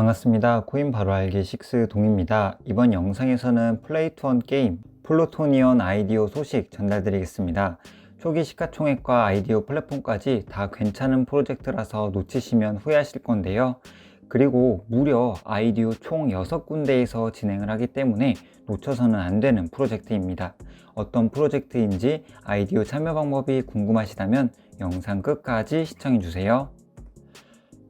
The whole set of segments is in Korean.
반갑습니다. 코인 바로 알기 6 동입니다. 이번 영상에서는 플레이 투원 게임 플루토니언 아이디어 소식 전달드리겠습니다. 초기 시가총액과 아이디어 플랫폼까지 다 괜찮은 프로젝트라서 놓치시면 후회하실 건데요. 그리고 무려 아이디어 총 6군데에서 진행을 하기 때문에 놓쳐서는 안 되는 프로젝트입니다. 어떤 프로젝트인지 아이디어 참여 방법이 궁금하시다면 영상 끝까지 시청해주세요.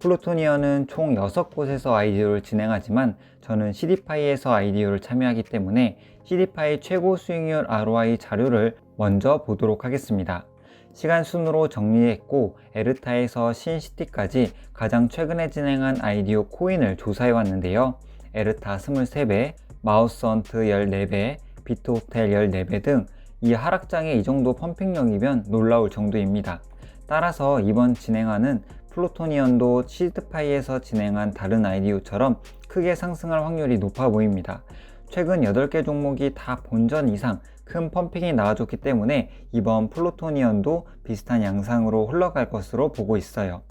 플루토니언은 총 6곳에서 아이디어를 진행하지만 저는 CD파이에서 아이디어를 참여하기 때문에 CD파이 최고 수익률 ROI 자료를 먼저 보도록 하겠습니다. 시간 순으로 정리했고 에르타에서 신시티까지 가장 최근에 진행한 아이디어 코인을 조사해 왔는데요. 에르타 23배, 마우스헌트 14배, 비트호텔 14배 등 이 하락장에 이 정도 펌핑력이면 놀라울 정도입니다. 따라서 이번 진행하는 플루토니언도 시드파이에서 진행한 다른 아이디어처럼 크게 상승할 확률이 높아 보입니다. 최근 8개 종목이 다 본전 이상 큰 펌핑이 나와줬기 때문에 이번 플루토니언도 비슷한 양상으로 흘러갈 것으로 보고 있어요.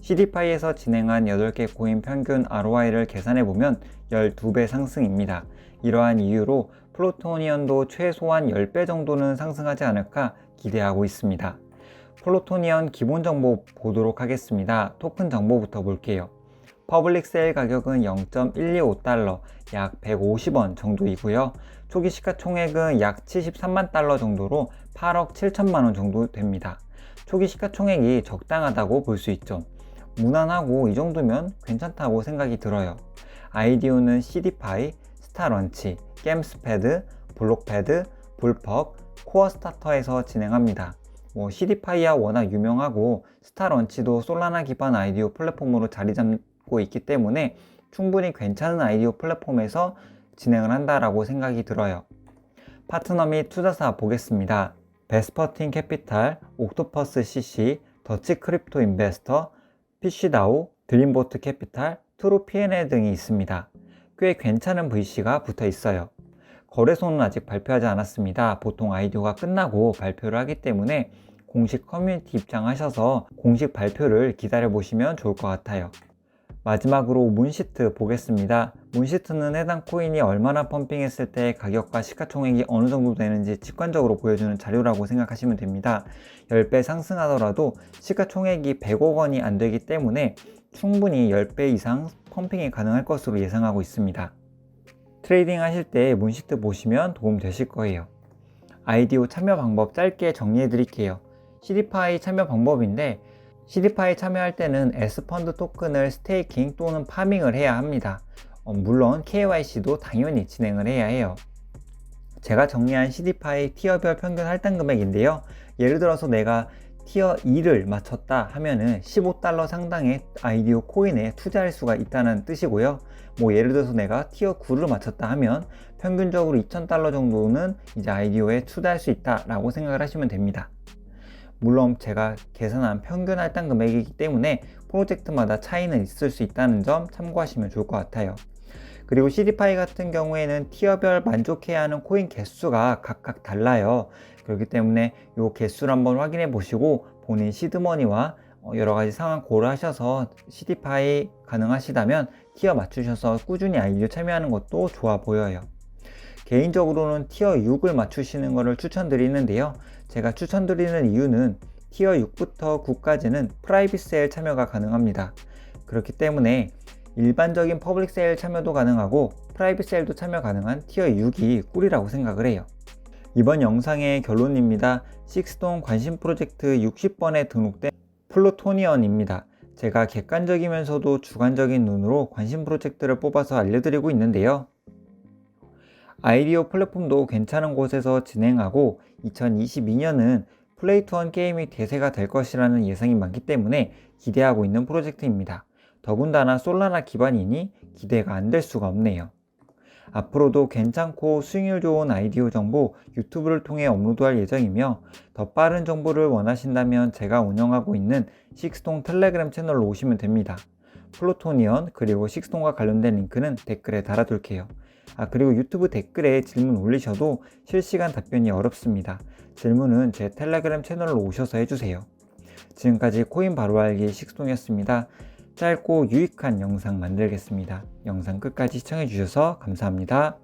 CD파이에서 진행한 8개 코인 평균 ROI를 계산해보면 12배 상승입니다. 이러한 이유로 플루토니언도 최소한 10배 정도는 상승하지 않을까 기대하고 있습니다. 플루토니언 기본 정보 보도록 하겠습니다. 토큰 정보부터 볼게요. 퍼블릭 세일 가격은 0.125달러, 약 150원 정도이고요. 초기 시가총액은 약 73만 달러 정도로 8억 7천만 원 정도 됩니다. 초기 시가총액이 적당하다고 볼 수 있죠. 무난하고 이 정도면 괜찮다고 생각이 들어요. 아이디오는 CD파이, 스타런치, 게임스패드, 블록패드, 불퍽, 코어 스타터에서 진행합니다. 뭐 CD파이야 워낙 유명하고 스타런치도 솔라나 기반 아이디어 플랫폼으로 자리 잡고 있기 때문에 충분히 괜찮은 아이디어 플랫폼에서 진행을 한다라고 생각이 들어요. 파트너 및 투자사 보겠습니다. 베스퍼틴 캐피탈, 옥토퍼스 CC, 더치 크립토 인베스터, 피쉬다우, 드림보트 캐피탈, 트루 P&L 등이 있습니다. 꽤 괜찮은 VC가 붙어 있어요. 거래소는 아직 발표하지 않았습니다. 보통 아이디어가 끝나고 발표를 하기 때문에 공식 커뮤니티 입장하셔서 공식 발표를 기다려 보시면 좋을 것 같아요. 마지막으로 문시트 보겠습니다. 문시트는 해당 코인이 얼마나 펌핑했을 때 가격과 시가총액이 어느 정도 되는지 직관적으로 보여주는 자료라고 생각하시면 됩니다. 10배 상승하더라도 시가총액이 100억 원이 안 되기 때문에 충분히 10배 이상 펌핑이 가능할 것으로 예상하고 있습니다. 트레이딩 하실 때 문시트 보시면 도움 되실 거예요. 아이디오 참여 방법 짧게 정리해 드릴게요. CD파이 참여 방법인데 CD파이 참여할 때는 S펀드 토큰을 스테이킹 또는 파밍을 해야 합니다. 어, 물론 KYC도 당연히 진행을 해야 해요. 제가 정리한 CD파이 티어별 평균 할당 금액인데요. 예를 들어서 내가 티어 2를 맞췄다 하면은 15달러 상당의 아이디오 코인에 투자할 수가 있다는 뜻이고요. 뭐 예를 들어서 내가 티어 9를 맞췄다 하면 평균적으로 2000달러 정도는 이제 아이디오에 투자할 수 있다라고 생각을 하시면 됩니다. 물론 제가 계산한 평균 할당 금액이기 때문에 프로젝트마다 차이는 있을 수 있다는 점 참고하시면 좋을 것 같아요. 그리고 CD파이 같은 경우에는 티어별 만족해야 하는 코인 개수가 각각 달라요. 그렇기 때문에 이 개수를 한번 확인해 보시고 본인 시드머니와 어, 여러 가지 상황 고려하셔서 CD파이 가능하시다면 티어 맞추셔서 꾸준히 아이디어 참여하는 것도 좋아 보여요. 개인적으로는 티어 6을 맞추시는 것을 추천드리는데요. 제가 추천드리는 이유는 티어 6부터 9까지는 프라이빗 세일 참여가 가능합니다. 그렇기 때문에 일반적인 퍼블릭 세일 참여도 가능하고 프라이빗 세일도 참여 가능한 티어 6이 꿀이라고 생각을 해요. 이번 영상의 결론입니다. 식스톤 관심 프로젝트 60번에 등록된 플루토니언입니다. 제가 객관적이면서도 주관적인 눈으로 관심 프로젝트를 뽑아서 알려드리고 있는데요. 아이디어 플랫폼도 괜찮은 곳에서 진행하고 2022년은 플레이투원 게임이 대세가 될 것이라는 예상이 많기 때문에 기대하고 있는 프로젝트입니다. 더군다나 솔라나 기반이니 기대가 안 될 수가 없네요. 앞으로도 괜찮고 수익률 좋은 아이디어 정보 유튜브를 통해 업로드할 예정이며 더 빠른 정보를 원하신다면 제가 운영하고 있는 식스톤 텔레그램 채널로 오시면 됩니다. 플루토니언 그리고 식스톤과 관련된 링크는 댓글에 달아둘게요. 아, 그리고 유튜브 댓글에 질문 올리셔도 실시간 답변이 어렵습니다. 질문은 제 텔레그램 채널로 오셔서 해주세요. 지금까지 코인 바로 알기 식스동이었습니다. 짧고 유익한 영상 만들겠습니다. 영상 끝까지 시청해주셔서 감사합니다.